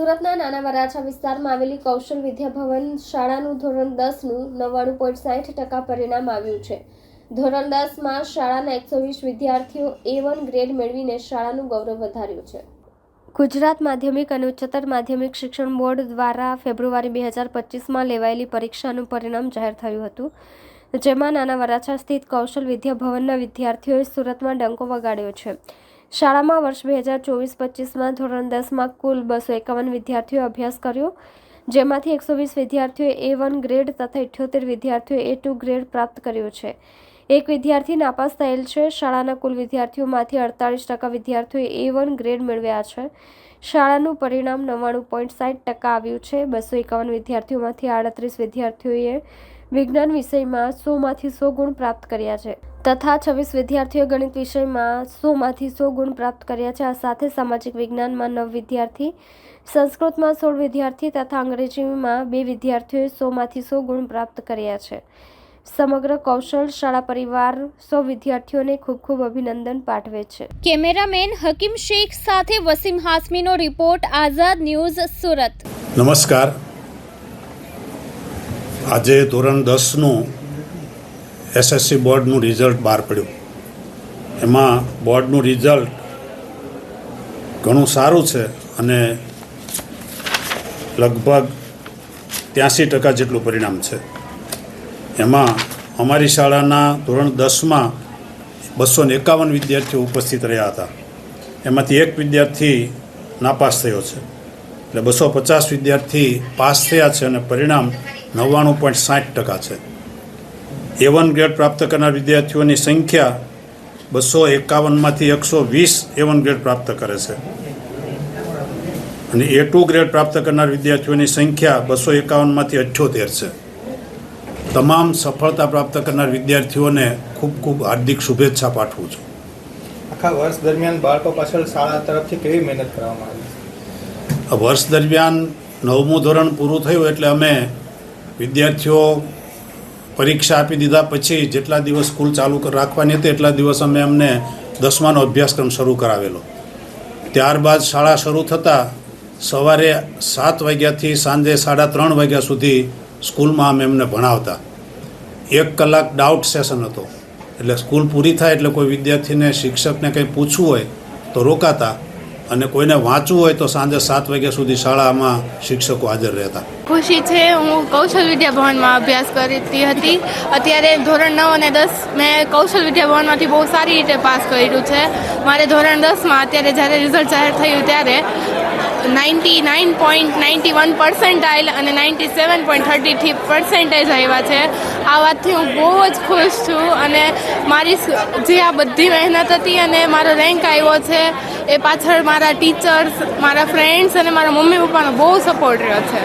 સુરતના નાના વરાછા વિસ્તારમાં આવેલી કૌશલ વિદ્યાભવન શાળાનું ધોરણ દસનું નવ્વાણું પોઈન્ટ સાઠ ટકા પરિણામ આવ્યું છે. ધોરણ દસમાં શાળાના એકસો વીસ વિદ્યાર્થીઓ એ વન ગ્રેડ મેળવીને શાળાનું ગૌરવ વધાર્યું છે. ગુજરાત માધ્યમિક અને ઉચ્ચતર માધ્યમિક શિક્ષણ બોર્ડ દ્વારા ફેબ્રુઆરી બે હજાર પચીસમાં લેવાયેલી પરીક્ષાનું પરિણામ જાહેર થયું હતું. જેમાં નાના વરાછા સ્થિત કૌશલ વિદ્યાભવનના વિદ્યાર્થીઓએ સુરતમાં ડંકો વગાડ્યો છે. શાળામાં વર્ષ બે હજાર ચોવીસ પચીસમાં ધોરણ દસમાં કુલ બસો એકાવન વિદ્યાર્થીઓએ અભ્યાસ કર્યો, જેમાંથી એકસો વીસ વિદ્યાર્થીઓએ એ વન ગ્રેડ તથા ઇઠ્યોતેર વિદ્યાર્થીઓએ એ ટુ ગ્રેડ પ્રાપ્ત કર્યો છે. એક વિદ્યાર્થી નાપાસ થયેલ છે. શાળાના કુલ વિદ્યાર્થીઓમાંથી અડતાલીસ ટકા વિદ્યાર્થીઓએ એ વન ગ્રેડ મેળવ્યા છે. શાળાનું પરિણામ નવ્વાણું પોઈન્ટ સાઠ ટકા આવ્યું છે. બસો એકાવન વિદ્યાર્થીઓમાંથી આડત્રીસ વિદ્યાર્થીઓએ વિજ્ઞાન વિષયમાં સોમાંથી સો ગુણ પ્રાપ્ત કર્યા છે તથા છવ્વીસ વિદ્યાર્થીઓએ ગણિત વિષયમાં સોમાંથી સો ગુણ પ્રાપ્ત કર્યા છે. આ સાથે સામાજિક વિજ્ઞાનમાં નવ વિદ્યાર્થી, સંસ્કૃતમાં સોળ વિદ્યાર્થી તથા અંગ્રેજીમાં બે વિદ્યાર્થીઓએ સોમાંથી સો ગુણ પ્રાપ્ત કર્યા છે. સમગ્ર કૌશલ શાળા પરિવાર સો વિદ્યાર્થીઓને ખૂબ ખૂબ અભિનંદન પાઠવે છે. કેમેરામેન હકીમ શેખ સાથે વસીમ હાસમીનો રિપોર્ટ આઝાદ ન્યૂઝ સુરત. નમસ્કાર. આજે ધોરણ દસનું એસએસસી બોર્ડનું રિઝલ્ટ બહાર પડ્યું. એમાં બોર્ડનું રિઝલ્ટ ઘણું સારું છે અને લગભગ ત્યાંસી ટકા જેટલું પરિણામ છે. એમાં અમારી શાળાના ધોરણ દસમાં બસો ને એકાવન વિદ્યાર્થીઓ ઉપસ્થિત રહ્યા હતા. એમાંથી એક વિદ્યાર્થી નાપાસ થયો છે. એટલે બસો પચાસ વિદ્યાર્થી પાસ થયા છે અને પરિણામ નવ્વાણું પોઈન્ટ સાઠ ટકા છે. એ વન ગ્રેડ પ્રાપ્ત કરનાર વિદ્યાર્થીઓની સંખ્યા બસો એકાવનમાંથી એકસો વીસ એ વન ગ્રેડ પ્રાપ્ત કરે છે. અને એ ટુ ગ્રેડ પ્રાપ્ત કરનાર વિદ્યાર્થીઓની સંખ્યા બસો એકાવનમાંથી અઠ્યોતેર છે. તમામ સફળતા પ્રાપ્ત કરનાર વિદ્યાર્થીઓને ખૂબ ખૂબ હાર્દિક શુભેચ્છા પાઠવું છું. આખા વર્ષ દરમિયાન બાળકો પાછળ શાળા તરફથી કેવી મહેનત કરવામાં આવી વર્ષ દરમિયાન નવમું ધોરણ પૂરું થયું એટલે અમે વિદ્યાર્થીઓ પરીક્ષા આપી દીધા પછી જેટલા દિવસ સ્કૂલ ચાલુ રાખવાની હતી એટલા દિવસ અમે અમને દસમાનો અભ્યાસક્રમ શરૂ કરાવેલો. ત્યારબાદ શાળા શરૂ થતાં સવારે સાત વાગ્યાથી સાંજે સાડા ત્રણ વાગ્યા સુધી સ્કૂલમાં અમે એમને ભણાવતા. એક કલાક ડાઉટ સેશન હતો. એટલે સ્કૂલ પૂરી થાય એટલે કોઈ વિદ્યાર્થીને, શિક્ષકને કંઈ પૂછવું હોય તો રોકાતા. અને કોઈને વાંચવું હોય તો સાંજે સાત વાગ્યા સુધી શાળામાં શિક્ષકો હાજર રહેતા. ખુશી છે, હું કૌશલ વિદ્યા ભવનમાં અભ્યાસ કરતી હતી. અત્યારે ધોરણ નવ અને દસ મેં કૌશલ વિદ્યા ભવનમાંથી બહુ સારી રીતે પાસ કર્યું છે. મારે ધોરણ દસમાં અત્યારે જ્યારે રિઝલ્ટ જાહેર થયું ત્યારે ninety nine point ninety one percentile અને ninety seven point thirty three percentage આવ્યા છે. આ વાતથી હું બહુ જ ખુશ છું અને મારી જે આ બધી મહેનત હતી અને મારો રેન્ક આવ્યો છે એ પાછળ મારા ટીચર્સ મારા ફ્રેન્ડ્સ અને મારા મમ્મી પપ્પાનો બહુ સપોર્ટ રહ્યો છે.